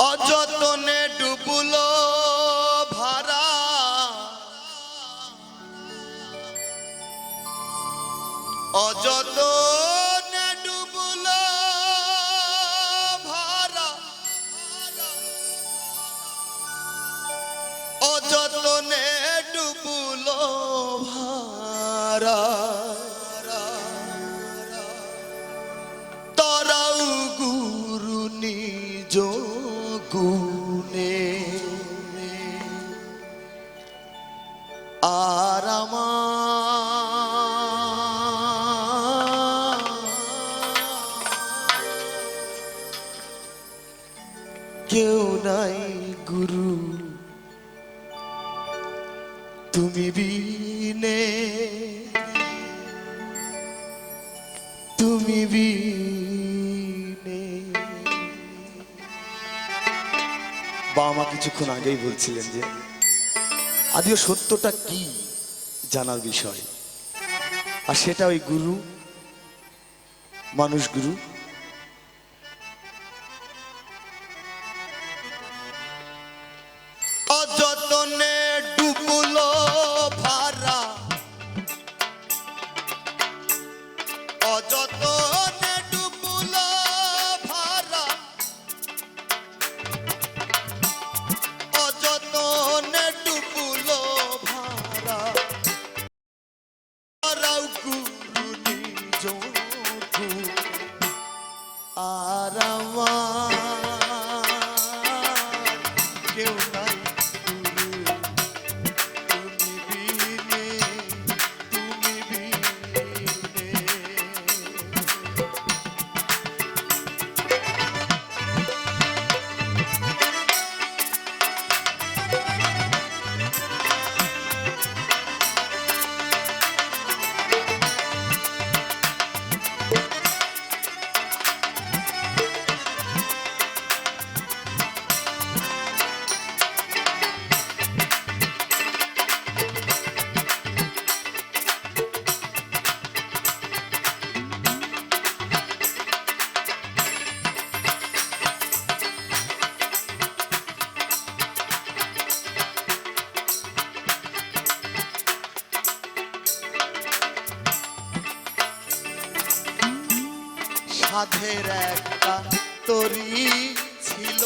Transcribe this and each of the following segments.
অযতনে ডুবুলো ভারা অযতনে ডুবুলো ভারা অযতনে ডুবুলো ভারা নাই গুরু। তুমি বিনে তুমি বিনে। বাবা কিছুক্ষণ আগেই বলছিলেন যে, আদিও সত্যটা কি জানার বিষয়? আর সেটা ওই গুরু, মানুষ গুরু সাধের একটা তরি ছিল।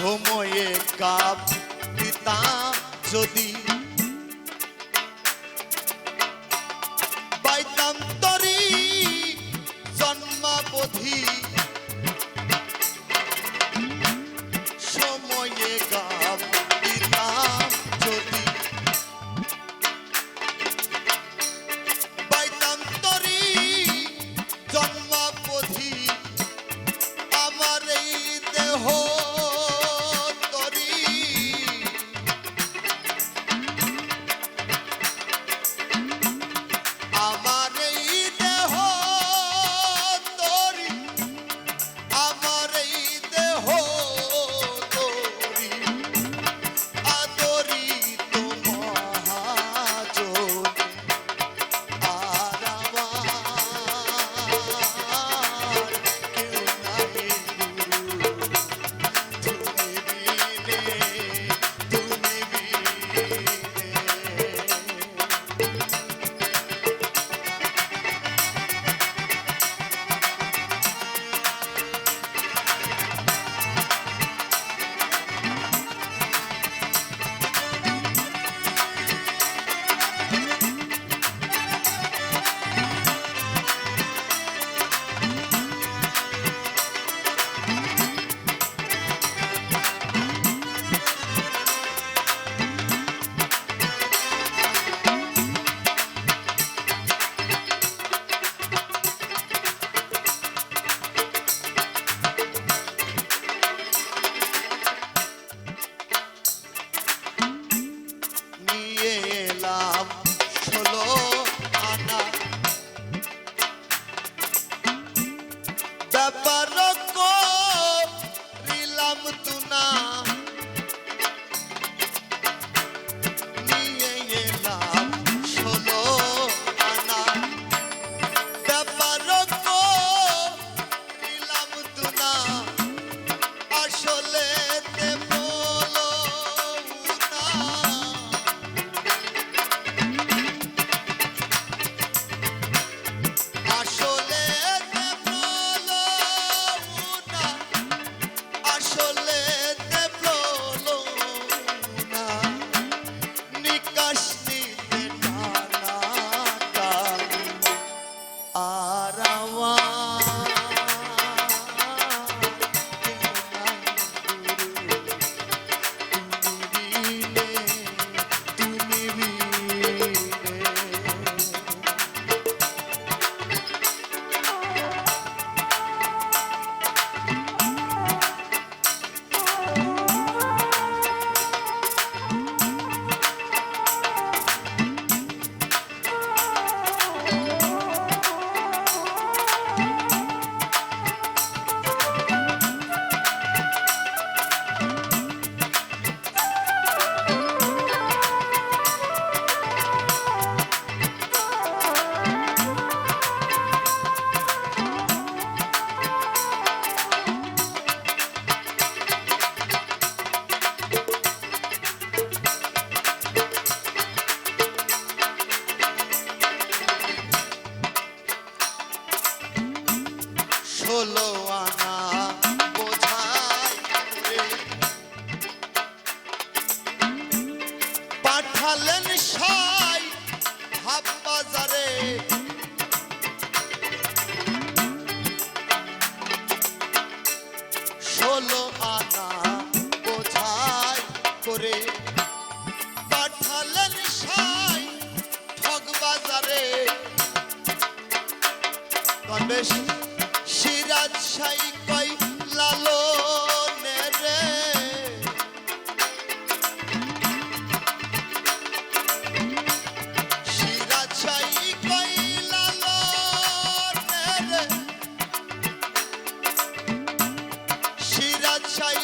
সময়ে কাপ দিতাম যদি হলেন সাই হাব বাজারে। ষোলো আনা বোঝাই করে পাঠালেন সাই ঠগ বাজারে। তবে সিরাজ সাই আশায়